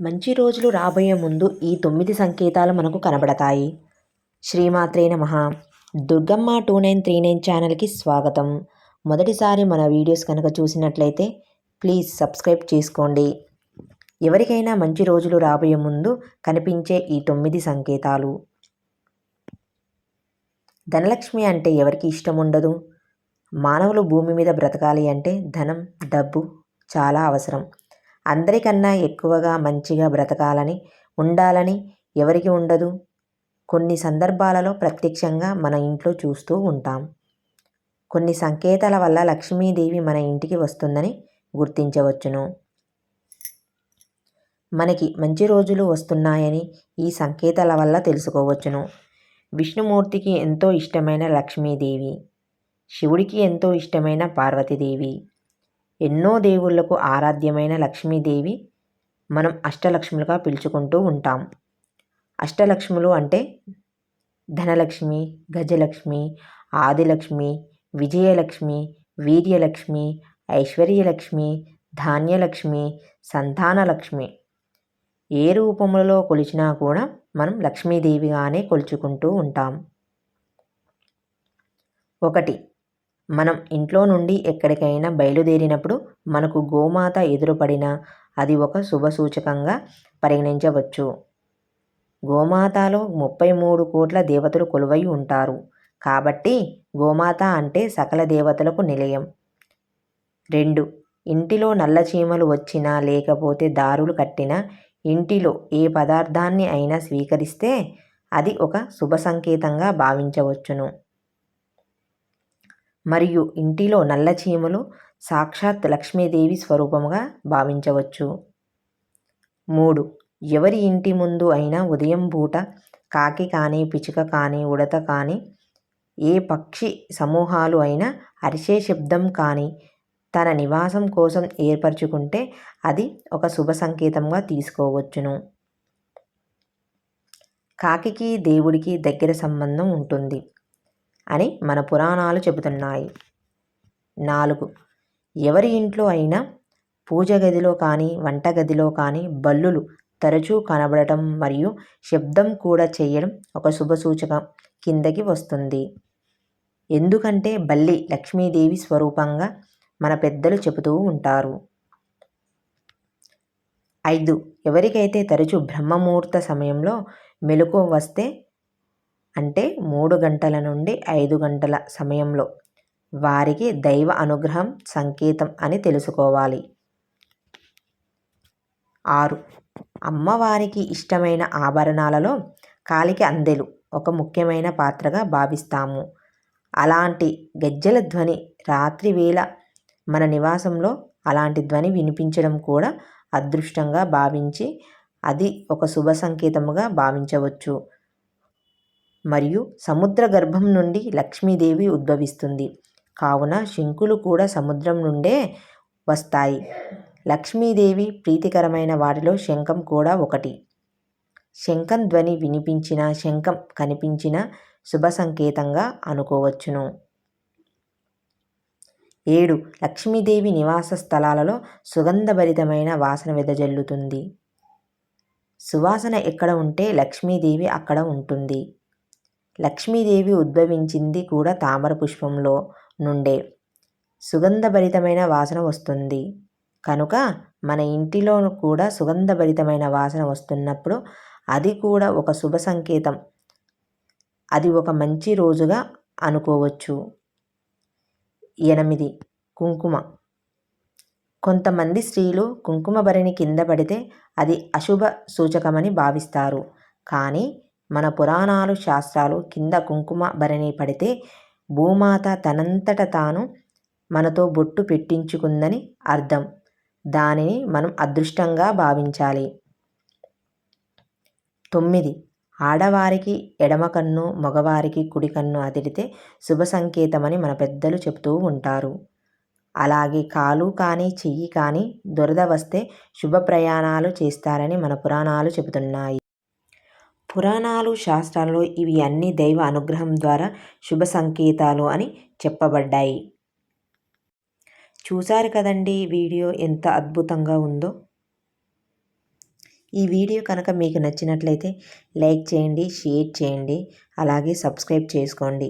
మంచి రోజులు రాబోయే ముందు ఈ తొమ్మిది సంకేతాలు మనకు కనబడతాయి. శ్రీమాత్రే నమ. Durgamma two nine three nine ఛానల్కి స్వాగతం. మొదటిసారి మన వీడియోస్ కనుక చూసినట్లయితే ప్లీజ్ సబ్స్క్రైబ్ చేసుకోండి. ఎవరికైనా మంచి రోజులు రాబోయే ముందు కనిపించే ఈ తొమ్మిది సంకేతాలు. ధనలక్ష్మి అంటే ఎవరికి ఇష్టం ఉండదు? మానవులు భూమి మీద బ్రతకాలి అంటే ధనం డబ్బు చాలా అవసరం. అందరికన్నా ఎక్కువగా మంచిగా బ్రతకాలని ఉండాలని ఎవరికి ఉండదు. కొన్ని సందర్భాలలో ప్రత్యక్షంగా మన ఇంట్లో చూస్తూ ఉంటాం. కొన్ని సంకేతాల వల్ల లక్ష్మీదేవి మన ఇంటికి వస్తుందని గుర్తించవచ్చును. మనకి మంచి రోజులు వస్తున్నాయని ఈ సంకేతాల వల్ల తెలుసుకోవచ్చును. విష్ణుమూర్తికి ఎంతో ఇష్టమైన లక్ష్మీదేవి శివుడికి ఎంతో ఇష్టమైన పార్వతీదేవి ఎన్నో దేవుళ్ళకు ఆరాధ్యమైన లక్ష్మీదేవి మనం అష్టలక్ష్ములుగా పిలుచుకుంటూ ఉంటాం. అష్టలక్ష్ములు అంటే ధనలక్ష్మి గజలక్ష్మి ఆదిలక్ష్మి విజయలక్ష్మి వీర్యలక్ష్మి ఐశ్వర్యలక్ష్మి ధాన్యలక్ష్మి సంతానలక్ష్మి. ఏ రూపములలో కొలిచినా కూడా మనం లక్ష్మీదేవిగానే కొలుచుకుంటూ ఉంటాం. ఒకటి మనం ఇంట్లో నుండి ఎక్కడికైనా బయలుదేరినప్పుడు మనకు గోమాత ఎదురుపడినా అది ఒక శుభ సూచకంగా పరిగణించవచ్చు. గోమాతలో ముప్పై మూడు కోట్ల దేవతలు కొలువై ఉంటారు. కాబట్టి గోమాత అంటే సకల దేవతలకు నిలయం. రెండు. ఇంటిలో నల్లచీమలు వచ్చినా లేకపోతే దారులు కట్టినా ఇంటిలో ఏ పదార్థాన్ని అయినా స్వీకరిస్తే అది ఒక శుభ సంకేతంగా భావించవచ్చును. మరియు ఇంటిలో నల్ల చీమలు సాక్షాత్ లక్ష్మీదేవి స్వరూపముగా భావించవచ్చు. మూడు. ఎవరి ఇంటి ముందు అయినా ఉదయం పూట కాకి కానీ పిచుక కానీ ఉడత కానీ ఏ పక్షి సమూహాలు అయినా అరిసే శబ్దం కానీ తన నివాసం కోసం ఏర్పరచుకుంటే అది ఒక శుభ సంకేతంగా తీసుకోవచ్చును. కాకికి దేవుడికి దగ్గర సంబంధం ఉంటుంది. అని మన పురాణాలు చెబుతున్నాయి. నాలుగు. ఎవరి ఇంట్లో అయినా పూజ గదిలో కానీ వంటగదిలో కానీ బల్లులు తరచూ కనబడటం మరియు శబ్దం కూడా చేయడం ఒక శుభ సూచకం కిందకి వస్తుంది. ఎందుకంటే బల్లి లక్ష్మీదేవి స్వరూపంగా మన పెద్దలు చెబుతూ ఉంటారు. ఐదు. ఎవరికైతే తరచూ బ్రహ్మముహూర్త సమయంలో మెలకు వస్తే అంటే మూడు గంటల నుండి ఐదు గంటల సమయంలో వారికి దైవ అనుగ్రహం సంకేతం అని తెలుసుకోవాలి. ఆరు. అమ్మవారికి ఇష్టమైన ఆభరణాలలో కాలికి అందెలు ఒక ముఖ్యమైన పాత్రగా భావిస్తాము. అలాంటి గజ్జల ధ్వని రాత్రి వేళ మన నివాసంలో అలాంటి ధ్వని వినిపించడం కూడా అదృష్టంగా భావించి అది ఒక శుభ సంకేతముగా భావించవచ్చు. మరియు సముద్ర గర్భం నుండి లక్ష్మీదేవి ఉద్భవిస్తుంది. కావున శంకులు కూడా సముద్రం నుండే వస్తాయి. లక్ష్మీదేవి ప్రీతికరమైన వాటిలో శంఖం కూడా ఒకటి. శంఖం ధ్వని వినిపించిన శంఖం కనిపించిన శుభ సంకేతంగా అనుకోవచ్చును. ఏడు. లక్ష్మీదేవి నివాస స్థలాలలో సుగంధభరితమైన వాసన వెదజల్లుతుంది. సువాసన ఎక్కడ ఉంటే లక్ష్మీదేవి అక్కడ ఉంటుంది. లక్ష్మీదేవి ఉద్భవించింది కూడా తామర పుష్పంలో నుండే. సుగంధభరితమైన వాసన వస్తుంది. కనుక మన ఇంటిలో కూడా సుగంధభరితమైన వాసన వస్తున్నప్పుడు అది కూడా ఒక శుభ సంకేతం. అది ఒక మంచి రోజుగా అనుకోవచ్చు. ఎనిమిది. కుంకుమ. కొంతమంది స్త్రీలు కుంకుమ భరిణి కింద పడితే అది అశుభ సూచకమని భావిస్తారు. కానీ మన పురాణాలు శాస్త్రాలు కింద కుంకుమ భరణి పడితే భూమాత తనంతట తాను మనతో బొట్టు పెట్టించుకుందని అర్థం. దానిని మనం అదృష్టంగా భావించాలి. తొమ్మిది. ఆడవారికి ఎడమ కన్ను మగవారికి కుడి కన్ను అదిరితే శుభ సంకేతమని మన పెద్దలు చెబుతూ ఉంటారు. అలాగే కాలు కానీ చెయ్యి కానీ దురద వస్తే శుభ ప్రయాణాలు చేస్తారని మన పురాణాలు చెబుతున్నాయి. పురాణాలు శాస్త్రాల్లో ఇవి అన్ని దైవ అనుగ్రహం ద్వారా శుభ సంకేతాలు అని చెప్పబడ్డాయి. చూశారు కదండి వీడియో ఎంత అద్భుతంగా ఉందో? ఈ వీడియో కనుక మీకు నచ్చినట్లయితే లైక్ చేయండి షేర్ చేయండి అలాగే సబ్స్క్రైబ్ చేసుకోండి.